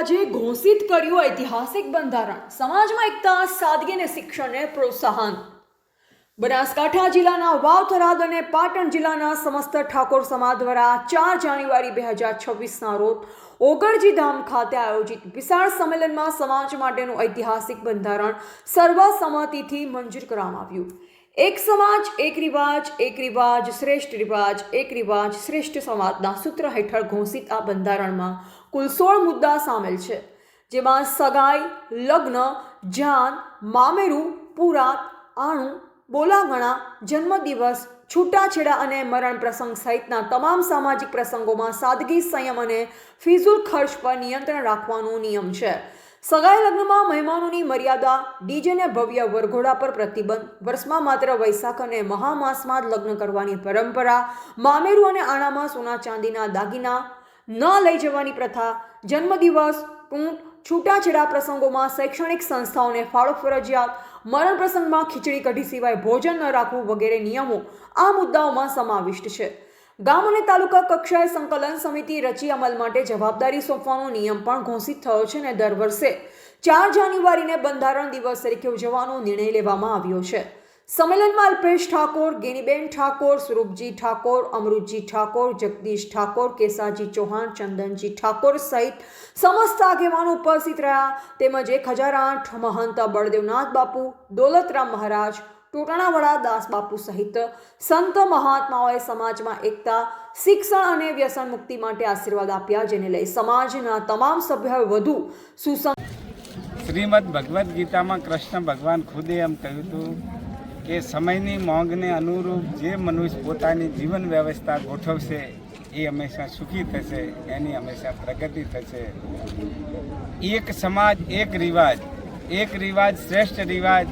સમાજે ઘોષિત કર્યું ઐતિહાસિક બંધારણ. સમાજમાં એકતા, સાદગી અને શિક્ષણને પ્રોત્સાહન. બનાસકાંઠા જિલ્લાના વાવ થરાદ અને પાટણ જિલ્લાના સમસ્ત ઠાકોર સમાજ દ્વારા ચાર જાન્યુઆરી બે હજાર છવ્વીસના રોજ ઓગળજી ધામ ખાતે આયોજિત વિશાળ સંમેલનમાં સમાજ માટેનું ઐતિહાસિક બંધારણ સર્વસંમતિથી મંજૂર કરવામાં આવ્યું. એક સમાજ, એક રિવાજ એક રિવાજ, શ્રેષ્ઠ રિવાજ, એક રિવાજ, શ્રેષ્ઠ સમાજના સૂત્ર હેઠળ ઘોષિત આ બંધારણમાં કુલ સોળ મુદ્દા સામેલ છે, જેમાં સગાઈ, લગ્ન, જાન, મામેરું, પુરાત, આણું, બોલાગણા, જન્મદિવસ, છૂટાછેડા અને મરણ પ્રસંગ સહિતના તમામ સામાજિક પ્રસંગોમાં સાદગી સંયમ અને ફિઝુલ ખર્ચ પર નિયંત્રણ રાખવાનો નિયમ છે. સગાઈ લગ્નમાં મહેમાનોની મર્યાદા, ડીજેને ભવ્ય વરઘોડા પર પ્રતિબંધ, વર્ષમાં માત્ર વૈશાખ અને મહામાસમાં જ લગ્ન કરવાની પરંપરા, મામેરું અને આણામાં સોના ચાંદીના દાગીના, ન લઈ જવાની પ્રથા, જન્મદિવસ, ઊંટ, છૂટાછેડા પ્રસંગોમાં શૈક્ષણિક સંસ્થાઓને ફાળો ફરજિયાત, મરણ પ્રસંગમાં ખીચડી કઢી સિવાય ભોજન ન રાખવું વગેરે નિયમો આ મુદ્દાઓમાં સમાવિષ્ટ છે. ગામ અને તાલુકા કક્ષાએ સંકલન સમિતિ રચી અમલ માટે જવાબદારી સોંપવાનો નિયમ પણ ઘોષિત થયો છે અને દર વર્ષે ચાર જાન્યુઆરીને બંધારણ દિવસ તરીકે ઉજવવાનો નિર્ણય લેવામાં આવ્યો છે. સંમેલનમાં અલ્પેશ ઠાકોર, ગિનીબેન ઠાકોર, સ્વરૂપજી ઠાકોર, અમૃતજી ઠાકોર, જગદીશ ઠાકોર, કેસાજી ચૌહાણ, ચંદનજી ઠાકોર સહિત સમસ્ત આગેવાનો ઉપસ્થિત રહ્યા. તેમજ એક હજાર આઠ મહંત બળદેવનાથ બાપુ, દોલતરામ મહારાજ ટોટાણાવાળા વડા દાસબાપુ સહિત સંત મહાત્માઓએ સમાજમાં એકતા, શિક્ષણ અને વ્યસન મુક્તિ માટે આશીર્વાદ આપ્યા, જેને લઈ સમાજના તમામ સભ્યોએ વધુ સુસંગ શ્રીમદ ભગવદ્ ગીતામાં કૃષ્ણ ભગવાન ખુદે એમ કહ્યું હતું કે સમયની મોંઘને અનુરૂપ જે મનુષ્ય પોતાની જીવન વ્યવસ્થા ગોઠવશે એ હંમેશા સુખી થશે, એની હંમેશા પ્રગતિ થશે. એક સમાજ, એક રિવાજ એક રિવાજ, શ્રેષ્ઠ રિવાજ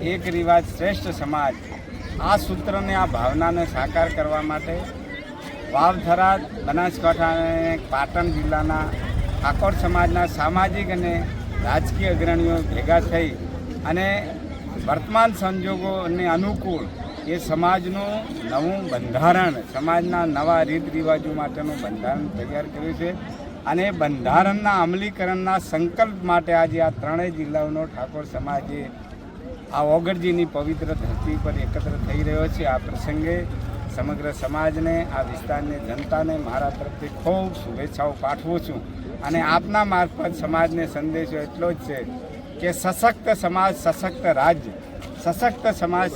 એક રિવાજ શ્રેષ્ઠ સમાજ. આ સૂત્રને, આ ભાવનાને સાકાર કરવા માટે વાવધરા બનાસકાંઠા અને પાટણ જિલ્લાના ઠાકોર સમાજના સામાજિક અને રાજકીય અગ્રણીઓ ભેગા થઈ અને વર્તમાન સંજોગોને અનુકૂળ એ સમાજનું નવું બંધારણ, સમાજના નવા રીત રિવાજો માટેનું બંધારણ તૈયાર કર્યું છે અને બંધારણના અમલીકરણના સંકલ્પ માટે આજે આ ત્રણેય જિલ્લાઓનો ઠાકોર સમાજે આ ઓગળજીની પવિત્ર ધરતી પર એકત્ર થઈ રહ્યો છે. આ પ્રસંગે સમગ્ર સમાજને, આ વિસ્તારની, જનતાને મારા તરફથી ખૂબ શુભેચ્છાઓ પાઠવું છું. અને આપના મારફત સમાજને સંદેશો એટલો જ છે કે સશક્ત સમાજ, સશક્ત રાજ્ય, સશક્ત સમાજ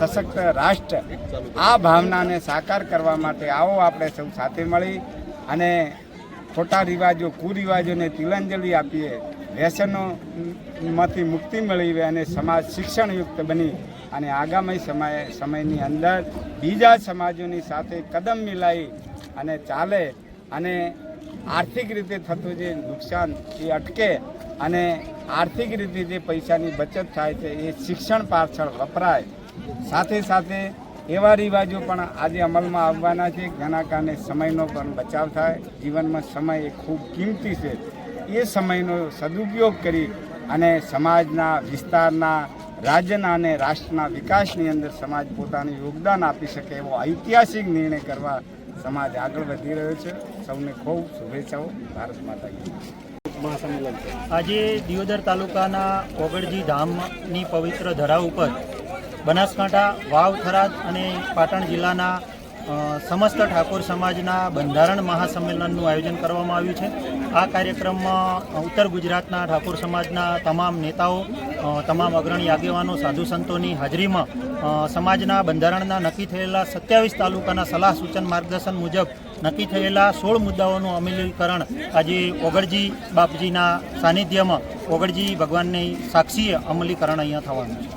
સશક્ત રાષ્ટ્ર, આ ભાવનાને સાકાર કરવા માટે આવો આપણે સૌ સાથે મળી અને ખોટા રિવાજો, કુરિવાજોને તિલાંજલિ આપીએ. વ્યસનોમાંથી મુક્તિ મેળવી અને સમાજ શિક્ષણયુક્ત બની અને આગામી સમય, સમયની અંદર બીજા સમાજોની સાથે કદમ મિલાવી અને ચાલે અને આર્થિક રીતે થતું જે નુકસાન એ અટકે અને આર્થિક રીતે જે પૈસાની બચત થાય છે એ શિક્ષણ પાછળ વપરાય. સાથે સાથે એવા રિવાજો પણ આજે અમલમાં આવવાના છે જેના કારણે સમયનો પણ બચાવ થાય. જીવનમાં સમય એ ખૂબ કિંમતી છે. એ સમયનો સદુપયોગ કરી અને સમાજના વિસ્તારના, રાજ્યના અને રાષ્ટ્રના વિકાસની અંદર સમાજ પોતાનું યોગદાન આપી શકે એવો ઐતિહાસિક નિર્ણય કરવા સમાજ આગળ વધી રહ્યો છે. સૌને ખૂબ શુભેચ્છાઓ. ભારત માતા આજે દિયોદર તાલુકાના કોગડજી ધામની પવિત્ર ધરા ઉપર બનાસકાંઠા વાવ થરાદ અને પાટણ જિલ્લાના સમસ્ત ઠાકોર સમાજના બંધારણ મહાસંમેલનનું આયોજન કરવામાં આવ્યું છે. આ કાર્યક્રમમાં ઉત્તર ગુજરાતના ઠાકોર સમાજના તમામ નેતાઓ તમામ અગ્રણી આગેવાનો, સાધુ સંતોની હાજરીમાં સમાજના બંધારણના નક્કી થયેલા સત્યાવીસ તાલુકાના સલાહ સૂચન માર્ગદર્શન મુજબ નક્કી થયેલા સોળ મુદ્દાઓનું અમલીકરણ આજે ઓગળજી બાપજીના સાનિધ્યમાં, ઓગળજી ભગવાનની સાક્ષીએ અમલીકરણ અહીંયા થવાનું છે.